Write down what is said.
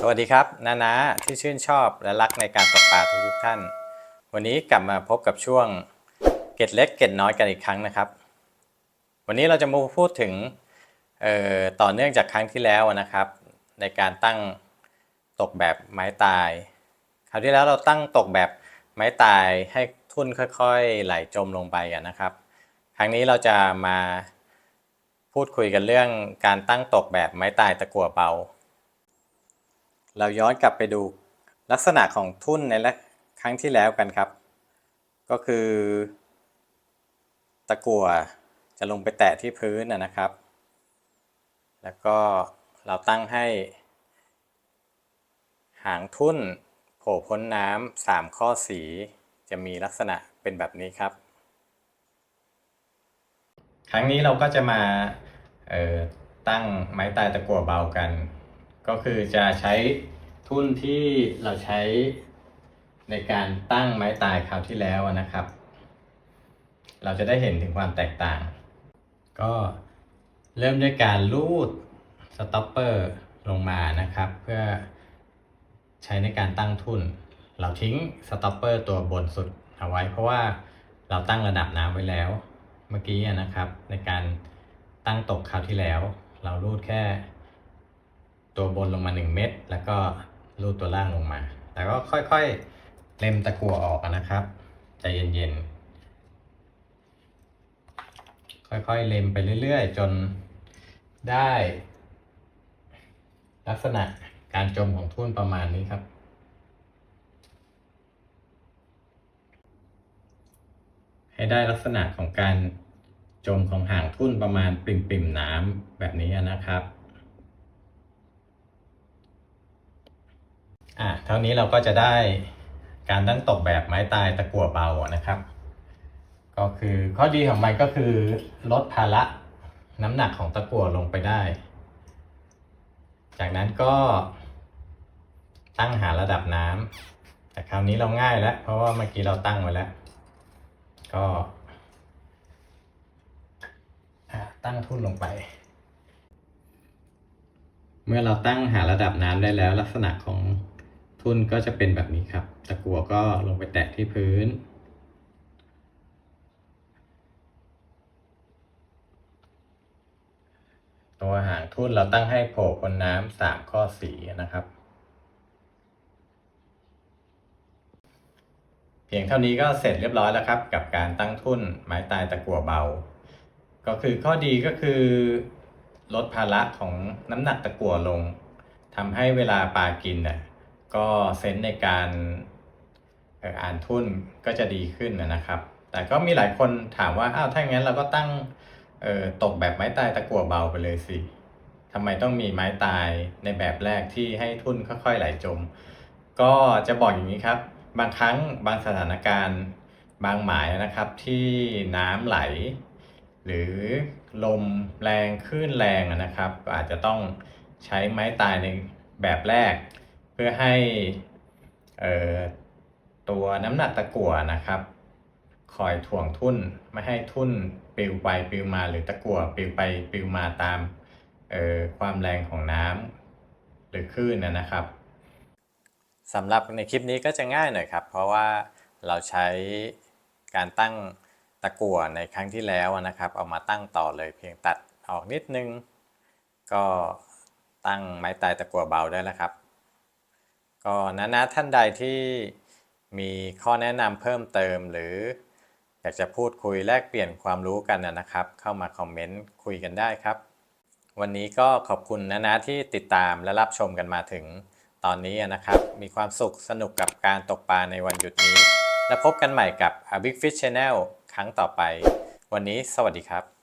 สวัสดีครับนานาที่ชื่นชอบและรักในการตกปลาทุกท่าน วันนี้กลับมาพบกับช่วงเกร็ดเล็กเกร็ดน้อยกันอีกครั้งนะครับ วันนี้เราจะมาพูดถึงต่อเนื่องจากครั้งที่แล้วนะครับ ในการตั้งตกแบบไม้ตาย คราวที่แล้วเราตั้งตกแบบไม้ตายให้ทุ่นค่อย ๆ ไหลจมลงไปนะครับ ครั้งนี้เราจะมา พูดคุยกันเรื่องการตั้งตกแบบไม้ตายตะกั่วเบา เราย้อนกลับไปดูลักษณะของทุ่นในครั้งที่แล้วกันครับ ก็คือ ตะกั่วจะลงไปแตะที่พื้นนะนะครับ แล้วก็เราตั้งให้ หางทุ่นโผล่พ้นน้ำสามข้อสีจะมีลักษณะเป็นแบบนี้ครับ ครั้งนี้เราก็จะมา เออตั้งไม้ตายตะกั่วเบากัน ก็คือจะใช้ทุ่นที่เราใช้ในการตั้งไม้ตายคราวที่แล้วนะครับ เราจะได้เห็นถึงความแตกต่าง ก็เริ่มด้วยการลูดสต็อปเปอร์ลงมานะครับ เพื่อใช้ในการตั้งทุ่นเราทิ้งสต็อปเปอร์ตัวบนสุดเอาไว้ เพราะว่าเราตั้งระดับน้ำไว้แล้วเมื่อกี้นะครับ ในการ ตั้งตกคราวที่แล้ว เราลูดแค่ ตัวบนลงมา 1 เม็ดแล้วก็ลูดตัวล่างลงมา แล้วก็ค่อยๆเล็มตะกั่วออกนะครับใจเย็นๆ ค่อยๆ เล็มไปเรื่อยๆ จนได้ ลักษณะการจมของทุ่นประมาณนี้ครับให้ได้ลักษณะของการ จมของหางทุ่นประมาณปริ่มๆน้ำแบบนี้นะครับอะเท่านี้เราก็จะได้การตั้งตกแบบไม้ตายตะกั่วเบานะครับ ก็คือข้อดีของมันก็คือลดภาระน้ำหนักของตะกั่วลงไปได้ จากนั้นก็ตั้งหาระดับน้ำแต่คราวนี้เราง่ายแล้ว เพราะว่าเมื่อกี้เราตั้งไว้แล้ว ก็อะ ตั้งทุ่นลงไป เมื่อเราตั้งหาระดับน้ำได้แล้ว ลักษณะของทุ่นก็จะเป็นแบบนี้ครับ ตะกั่วก็ลงไปแตะที่พื้น ตัวหางทุ่นเราตั้งให้โผล่พ้นน้ำสามข้อสีนะครับเพียงเท่านี้ก็เสร็จเรียบร้อยแล้วครับ กับการตั้งทุ่นไม้ตายตะกั่วเบา ก็คือข้อดีก็คือ ลดภาระของน้ำหนักตะกั่วลงทำให้เวลาปลากินน่ะก็เซนในการอ่านทุนก็จะดีขึ้นนะครับ แต่ก็มีหลายคนถามว่าอ้าวถ้าอย่างนั้นเราก็ตั้งตกแบบไม้ตายตะกั่วเบาไปเลยสิทำไมต้องมีไม้ตายในแบบแรกที่ให้ทุนค่อยๆไหลจม ก็จะบอกอย่างนี้ครับ บางครั้งบางสถานการณ์บางหมายนะครับที่น้ำไหล หรือลมแรงคลื่นแรงนะครับ อาจจะต้องใช้ไม้ตายในแบบแรก เพื่อให้ตัวน้ำหนักตะกั่วนะครับ คอยถ่วงทุ่นไม่ให้ทุ่นปลิวไปปลิวมาหรือตะกั่วปลิวไปปลิวมาตามความแรงของน้ำหรือคลื่นนะครับสำหรับในคลิปนี้ก็จะง่ายหน่อยครับ เพราะว่าเราใช้การตั้ง ตะกั่วในครั้งที่แล้วนะครับ เอามาตั้งต่อเลยเพียงตัดออกนิดนึง ก็ตั้งไม้ตายตะกั่วเบาได้แล้วครับ ก็นะนะท่านใดที่มีข้อแนะนำเพิ่มเติมหรืออยากจะพูดคุยแลกเปลี่ยนความรู้กันนะครับ เข้ามาคอมเมนต์คุยกันได้ครับ วันนี้ก็ขอบคุณนะนะที่ติดตามและรับชมกันมาถึงตอนนี้นะครับ มีความสุขสนุกกับการตกปลาในวันหยุดนี้ และพบกันใหม่กับ A Big Fish Channel ครั้งต่อไป วันนี้สวัสดีครับ